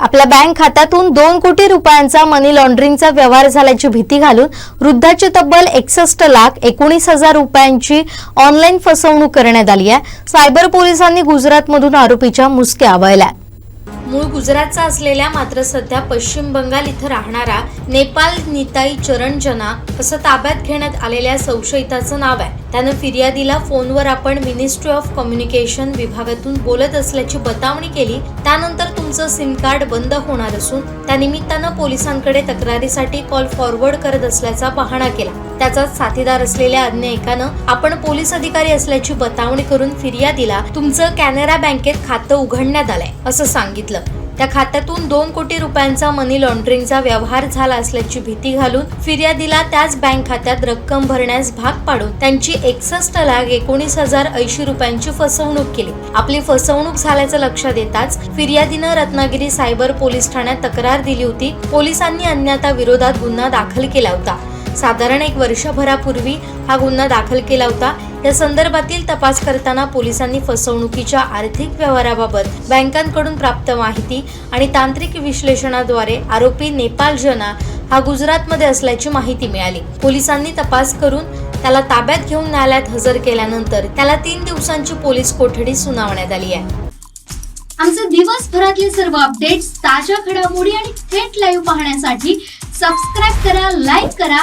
आपल्या बँक खात्यातून दोन कोटी रुपयांचा मनी लॉन्ड्रिंगचा व्यवहार झाल्याची भीती घालून वृद्धाची तब्बल एकसष्ट लाख एकोणीस हजार रुपयांची ऑनलाईन फसवणूक करण्यात आली आहे. सायबर पोलिसांनी गुजरातमधून आरोपीच्या मुसक्या आवळल्या मूळ गुजरातचा असलेल्या मात्र सध्या पश्चिम बंगाल इथं राहणारा नेपाल निताई चरण जना असं ताब्यात घेण्यात आलेल्या संशयिताचं नाव आहे. त्यानं फिर्यादीला फोनवर आपण मिनिस्ट्री ऑफ कम्युनिकेशन विभागातून बोलत असल्याची बतावणी केली. त्यानंतर तुमचं सिम कार्ड बंद होणार असून त्यानिमित्तानं पोलिसांकडे तक्रारीसाठी कॉल फॉरवर्ड करत असल्याचा बहाणा केला. त्याचाच साथीदार असलेल्या अन्य एकानं आपण पोलीस अधिकारी असल्याची बतावणी करून फिर्यादीला तुमचं कॅनरा बँकेत खातं उघडण्यात आलंय असं सांगितलं. त्या खात्यातून दोन कोटी रुपयांचा मनी लॉन्ड्रिंगचा व्यवहार झाला असल्याची भीती घालून फिर्यादीला त्याच बँक खात्यात रक्कम भरण्यास भाग पाडून त्यांची एकसष्ट लाख एकोणीस हजार ऐंशी रुपयांची फसवणूक केली. आपली फसवणूक झाल्याचं लक्षात येताच फिर्यादीनं रत्नागिरी सायबर पोलीस ठाण्यात तक्रार दिली होती. पोलिसांनी अन्यथा विरोधात गुन्हा दाखल केला होता. साधारण एक वर्षभरापूर्वी हा गुन्हा दाखल केला होता. या संदर्भातील तपास करताना पोलिसांनी फसवणुकीच्या आर्थिक व्यवहाराबाबत बँकांकडून प्राप्त माहिती आणि तांत्रिक विश्लेषणाद्वारे आरोपी नेपाल जना हा गुजरातमध्ये असल्याची माहिती मिळाली. पोलिसांनी तपास करून त्याला ताब्यात घेऊन न्यायालयात हजर केल्यानंतर त्याला तीन दिवसांची पोलीस कोठडी सुनावण्यात आली आहे. आमचे दिवसभरातले सर्व अपडेट्स ताज्या घडामोडी आणि थेट लाईव्ह पाहण्यासाठी सबस्क्राईब करा लाईक करा